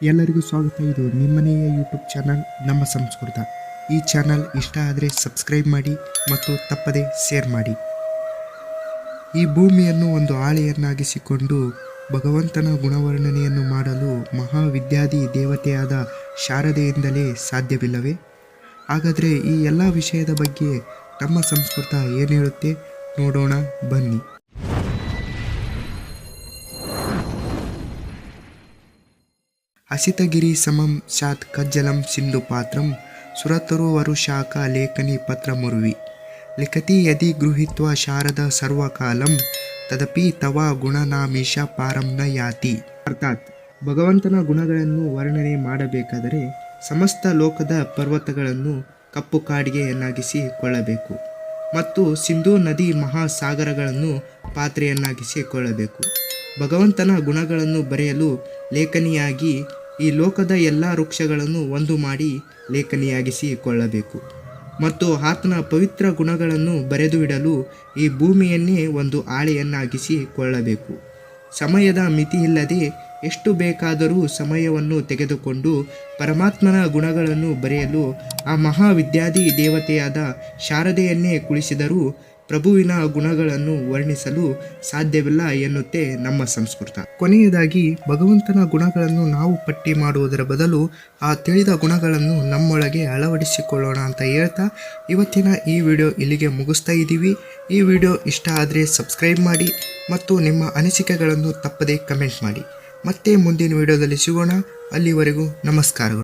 ಎಲ್ಲರಿಗೂ ಸ್ವಾಗತ. ಇದು ನಿಮ್ಮನೆಯ ಯೂಟ್ಯೂಬ್ ಚಾನಲ್ ನಮ್ಮ ಸಂಸ್ಕೃತ. ಈ ಚಾನಲ್ ಇಷ್ಟ ಆದರೆ ಸಬ್ಸ್ಕ್ರೈಬ್ ಮಾಡಿ ಮತ್ತು ತಪ್ಪದೆ ಶೇರ್ ಮಾಡಿ. ಈ ಭೂಮಿಯನ್ನು ಒಂದು ಆಳೆಯನ್ನಾಗಿಸಿಕೊಂಡು ಭಗವಂತನ ಗುಣವರ್ಣನೆಯನ್ನು ಮಾಡಲು ಮಹಾವಿದ್ಯಾದಿ ದೇವತೆಯಾದ ಶಾರದೆಯಿಂದಲೇ ಸಾಧ್ಯವಿಲ್ಲವೇ? ಹಾಗಾದರೆ ಈ ಎಲ್ಲ ವಿಷಯದ ಬಗ್ಗೆ ನಮ್ಮ ಸಂಸ್ಕೃತ ಏನು ಹೇಳುತ್ತೆ? ನೋಡೋಣ, ಬನ್ನಿ. ಹಸಿತಗಿರಿ ಸಮಂ ಶಾತ್ ಕಜ್ಜಲಂ ಸಿಂಧು ಪಾತ್ರಂ ಸುರತರು ವರುಶಾಖ ಲೇಖನಿ ಪತ್ರ ಮುರುವಿ. ಲಿಖತಿ ಯದಿ ಗೃಹಿತ್ವ ಶಾರದ ಸರ್ವಕಾಲಂ ತದಪಿ ತವ ಗುಣನಾಮೀಶ ಪಾರಂನ ಯಾತಿ. ಅರ್ಥಾತ್ ಭಗವಂತನ ಗುಣಗಳನ್ನು ವರ್ಣನೆ ಮಾಡಬೇಕಾದರೆ ಸಮಸ್ತ ಲೋಕದ ಪರ್ವತಗಳನ್ನು ಕಪ್ಪು ಕಾಡಿಗೆಯನ್ನಾಗಿಸಿಕೊಳ್ಳಬೇಕು ಮತ್ತು ಸಿಂಧೂ ನದಿ ಮಹಾಸಾಗರಗಳನ್ನು ಪಾತ್ರೆಯನ್ನಾಗಿಸಿಕೊಳ್ಳಬೇಕು ಭಗವಂತನ ಗುಣಗಳನ್ನು ಬರೆಯಲು ಲೇಖನಿಯಾಗಿ ಈ ಲೋಕದ ಎಲ್ಲ ವೃಕ್ಷಗಳನ್ನು ಒಂದು ಮಾಡಿ ಲೇಖನಿಯಾಗಿಸಿಕೊಳ್ಳಬೇಕು. ಮತ್ತು ಆತನ ಪವಿತ್ರ ಗುಣಗಳನ್ನು ಬರೆದು ಇಡಲು ಈ ಭೂಮಿಯನ್ನೇ ಒಂದು ಆಳೆಯನ್ನಾಗಿಸಿಕೊಳ್ಳಬೇಕು ಸಮಯದ ಮಿತಿಯಿಲ್ಲದೆ ಎಷ್ಟು ಬೇಕಾದರೂ ಸಮಯವನ್ನು ತೆಗೆದುಕೊಂಡು ಪರಮಾತ್ಮನ ಗುಣಗಳನ್ನು ಬರೆಯಲು ಆ ಮಹಾವಿದ್ಯಾದಿ ದೇವತೆಯಾದ ಶಾರದೆಯನ್ನೇ ಕುಳಿಸಿದರೂ ಪ್ರಭುವಿನ ಗುಣಗಳನ್ನು ವರ್ಣಿಸಲು ಸಾಧ್ಯವಿಲ್ಲ ಎನ್ನುತ್ತೆ ನಮ್ಮ ಸಂಸ್ಕೃತ. ಕೊನೆಯದಾಗಿ, ಭಗವಂತನ ಗುಣಗಳನ್ನು ನಾವು ಪಟ್ಟಿ ಮಾಡುವುದರ ಬದಲು ಆ ತಿಳಿದ ಗುಣಗಳನ್ನು ನಮ್ಮೊಳಗೆ ಅಳವಡಿಸಿಕೊಳ್ಳೋಣ ಅಂತ ಹೇಳ್ತಾ, ಇವತ್ತಿನ ಈ ವಿಡಿಯೋ ಇಲ್ಲಿಗೆ ಮುಗಿಸ್ತಾ ಇದ್ದೀವಿ. ಈ ವಿಡಿಯೋ ಇಷ್ಟ ಆದರೆ ಸಬ್ಸ್ಕ್ರೈಬ್ ಮಾಡಿ ಮತ್ತು ನಿಮ್ಮ ಅನಿಸಿಕೆಗಳನ್ನು ತಪ್ಪದೇ ಕಮೆಂಟ್ ಮಾಡಿ. ಮತ್ತೆ ಮುಂದಿನ ವಿಡಿಯೋದಲ್ಲಿ ಸಿಗೋಣ. ಅಲ್ಲಿವರೆಗೂ ನಮಸ್ಕಾರಗಳು.